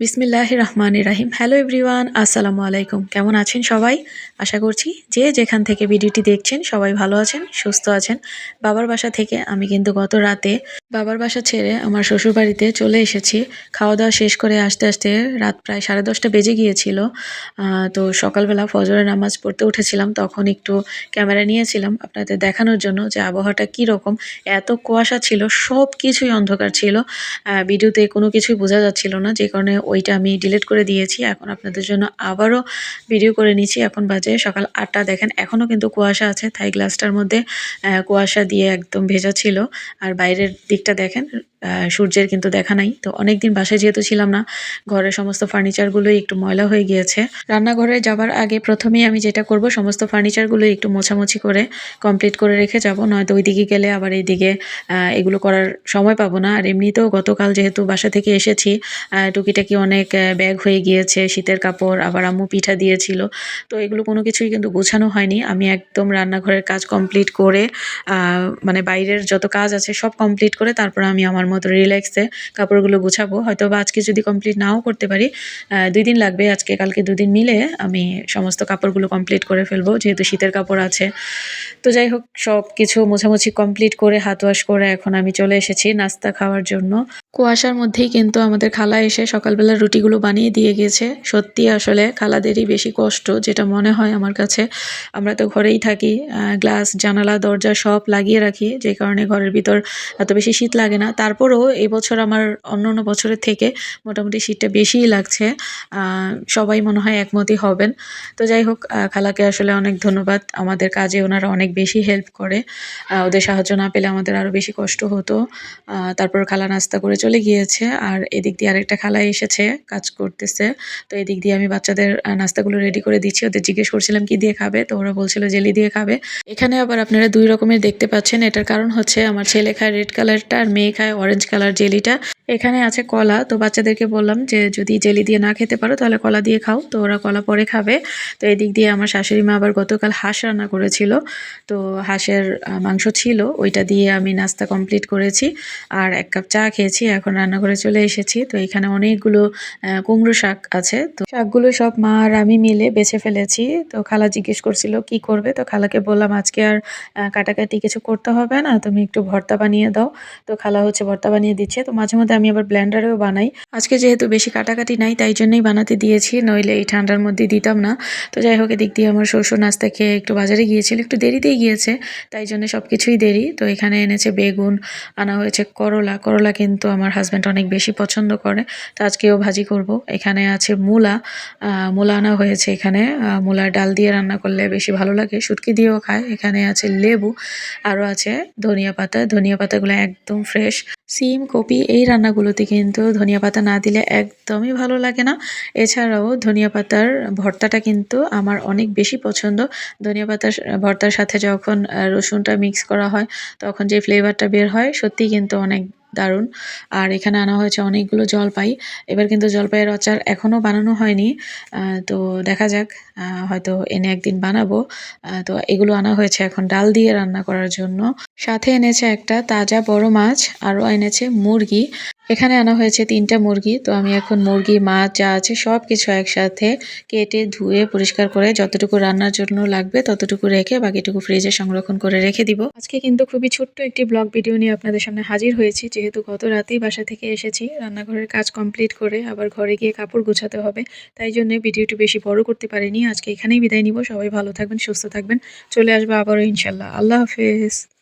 বিসমিল্লাহ রহমান রাহিম hello everyone আসসালামু আলাইকুম। কেমন আছেন সবাই? আশা করছি যে যেখান থেকে ভিডিওটি দেখছেন সবাই ভালো আছেন, সুস্থ আছেন। বাবার বাসা থেকে আমি কিন্তু গত রাতে বাবার বাসা ছেড়ে আমার শ্বশুর বাড়িতে চলে এসেছি। খাওয়া দাওয়া শেষ করে আসতে আসতে রাত প্রায় সাড়ে দশটা বেজে গিয়েছিল। তো সকালবেলা ফজরের নামাজ পড়তে উঠেছিলাম, তখন একটু ক্যামেরা নিয়েছিলাম আপনাদের দেখানোর জন্য যে আবহাওয়াটা কীরকম। এত কুয়াশা ছিল, সব কিছুই অন্ধকার ছিল। ভিডিওতে কোনো কিছুই বোঝা যাচ্ছিল না, যে কারণে ওইটা আমি ডিলিট করে দিয়েছি। এখন আপনাদের জন্য আবারও ভিডিও করে নিচ্ছি। এখন বাজে সকাল আটটা, দেখেন এখনও কিন্তু কুয়াশা আছে থাই গ্লাসটার মধ্যে কুয়াশা দিয়ে একদম ভেজা ছিল। আর বাইরের দিকটা দেখেন। সূর্যের কিন্তু দেখা নাই। তো অনেক দিন বাসায় যেহেতু ছিলাম না, ঘরের সমস্ত ফার্নিচারগুলোই একটু ময়লা হয়ে গিয়েছে। রান্নাঘরে যাবার আগে প্রথমেই আমি যেটা করব, সমস্ত ফার্নিচারগুলো একটু মোছামুছি করে কমপ্লিট করে রেখে যাব। নয়তো ওইদিকে গেলে আবার এইদিকে এগুলো করার সময় পাবো না। আর এমনিতেও গতকাল যেহেতু বাসা থেকে এসেছি টুকিটাকি অনেক ব্যাগ হয়ে গিয়েছে, শীতের কাপড়, আবার আম্মু পিঠা দিয়েছিল। তো এগুলো কোনো কিছুই কিন্তু গোছানো হয়নি। আমি একদম রান্নাঘরের কাজ কমপ্লিট করে মানে বাইরের যত কাজ আছে সব কমপ্লিট করে তারপর আমি আমার মতো রিল্যাক্সে কাপড়গুলো গুছাবো। হয়তো বা আজকে যদি কমপ্লিট নাও করতে পারি দুই দিন লাগবে আজকে, কালকে দুদিন মিলে আমি সমস্ত কাপড়গুলো কমপ্লিট করে ফেলব, যেহেতু শীতের কাপড় আছে। তো যাই হোক সব কিছু মোছামুছি কমপ্লিট করে, হাত ওয়াশ করে এখন আমি চলে এসেছি নাস্তা খাওয়ার জন্য। কুয়াশার মধ্যেই কিন্তু আমাদের খালা এসে সকালবেলা রুটিগুলো বানিয়ে দিয়ে গেছে। সত্যি আসলে খালাদেরই বেশি কষ্ট, যেটা মনে হয় আমার কাছে। আমরা তো ঘরেই থাকি গ্লাস, জানালা, দরজা সব লাগিয়ে রাখি, যে কারণে ঘরের ভিতর এত বেশি শীত লাগে না। তারপরেও এবছর আমার অন্য অন্য বছরের থেকে মোটামুটি শীতটা বেশিই লাগছে। সবাই মনে হয় একমতই হবেন। তো যাই হোক খালাকে আসলে অনেক ধন্যবাদ। আমাদের কাজে ওনারা অনেক বেশি হেল্প করে। ওদের সাহায্য না পেলে আমাদের আরও বেশি কষ্ট হতো। তারপর খালা নাস্তা করে চলে গিয়েছে। আর এদিক দিয়ে আরেকটা খালা এসেছে, কাজ করতেছে। তো এদিক দিয়ে আমি বাচ্চাদের নাস্তাগুলো রেডি করে দিচ্ছি। ওদের জিজ্ঞেস করছিলাম, কি দিয়ে খাবে? তো ওরা বলছিল, জেলি দিয়ে খাবে। এখানে আবার আপনারা দুই রকমের দেখতে পাচ্ছেন। এটার কারণ হচ্ছে, আমার ছেলে খায় রেড কালারটা আর মেয়ে খায় অরেঞ্জ কালার জেলিটা এখানে আছে কলা। তো বাচ্চাদেরকে বললাম যে, যদি জেলি দিয়ে না খেতে পারো, তাহলে কলা দিয়ে খাও। তো ওরা কলা পরে খাবে। তো এদিক দিয়ে আমার শাশুড়ি মা আবার গতকাল হাঁস রান্না করেছিল। তো হাঁসের মাংস ছিল, ওইটা দিয়ে আমি নাস্তা কমপ্লিট করেছি আর এক কাপ চা খেয়েছি। এখন রান্নাঘরে চলে এসেছি। তো এখানে অনেকগুলো কুমড়ো শাক আছে। তো শাকগুলো সব মা আর আমি মিলে বেছে ফেলেছি। তো খালা জিজ্ঞেস করছিল, কি করবে? তো খালাকে বললাম, আজকে আর কাটাকাটি কিছু করতে হবে না। তুমি একটু ভর্তা বানিয়ে দাও। তো খালা হচ্ছে ভর্তা বানিয়ে দিচ্ছে। তো মাঝে মধ্যে আমি আবার ব্লেন্ডারেও বানাই। আজকে যেহেতু বেশি কাটাকাটি নাই, তাই জন্যই বানাতে দিয়েছি। নইলে এই ঠান্ডার মধ্যে দিতাম না। তো যাই হোক, এদিক দিয়ে আমার শ্বশুর নাস্তা খেয়ে একটু বাজারে গিয়েছিল। একটু দেরিতেই গিয়েছে, তাই জন্য সব কিছুই দেরি। তো এখানে এনেছে বেগুন, আনা হয়েছে করলা। করলা কিন্তু আমার হাজব্যান্ড অনেক বেশি পছন্দ করে। তো আজকেও ভাজি করব। এখানে আছে মূলা। মূলা আনা হয়েছে এখানে। মূলার ডাল দিয়ে রান্না করলে বেশি ভালো লাগে। শুটকি দিয়েও খায়। এখানে আছে লেবু। আরও আছে ধনিয়া পাতা। ধনিয়া পাতাগুলো একদম ফ্রেশ সিম, কপি, এই রান্নাগুলোতে কিন্তু ধনিয়া পাতা না দিলে একদমই ভালো লাগে না। এছাড়াও ধনিয়া পাতার ভর্তাটা কিন্তু আমার অনেক বেশি পছন্দ। ধনিয়া পাতার ভর্তার সাথে যখন রসুনটা মিক্স করা হয়, তখন যে ফ্লেভারটা বের হয়, সত্যিই কিন্তু অনেক দারুণ। আর এখানে আনা হয়েছে অনেকগুলো জলপাই। এবার কিন্তু জলপাইয়ের আচার এখনও বানানো হয়নি। তো দেখা যাক হয়তো এনে একদিন বানাবো। তো এগুলো আনা হয়েছে এখন ডাল দিয়ে রান্না করার জন্য। সাথে এনেছে একটা তাজা বড় মাছ, আরও এনেছে মুরগি। এখানে আনা হয়েছে তিনটা মুরগি, তো আমি এখন মুরগি, মাছ যা আছে সব কিছু একসাথে কেটে, ধুয়ে, পরিষ্কার করে যতটুকু রান্নার জন্য লাগবে ততটুকু রেখে বাকিটুকু ফ্রিজে সংরক্ষণ করে রেখে দিব। আজকে কিন্তু খুবই ছোট্ট একটি ব্লগ ভিডিও নিয়ে আপনাদের সামনে হাজির হয়েছি। যেহেতু গত রাতেই বাসা থেকে এসেছি, রান্নাঘরের কাজ কমপ্লিট করে আবার ঘরে গিয়ে কাপড় গোছাতে হবে, তাই জন্য ভিডিওটি বেশি বড় করতে পারিনি। আজকে এখানেই বিদায় নিব। সবাই ভালো থাকবেন, সুস্থ থাকবেন। চলে আসব আবারও ইনশাল্লাহ আল্লাহ হাফেজ।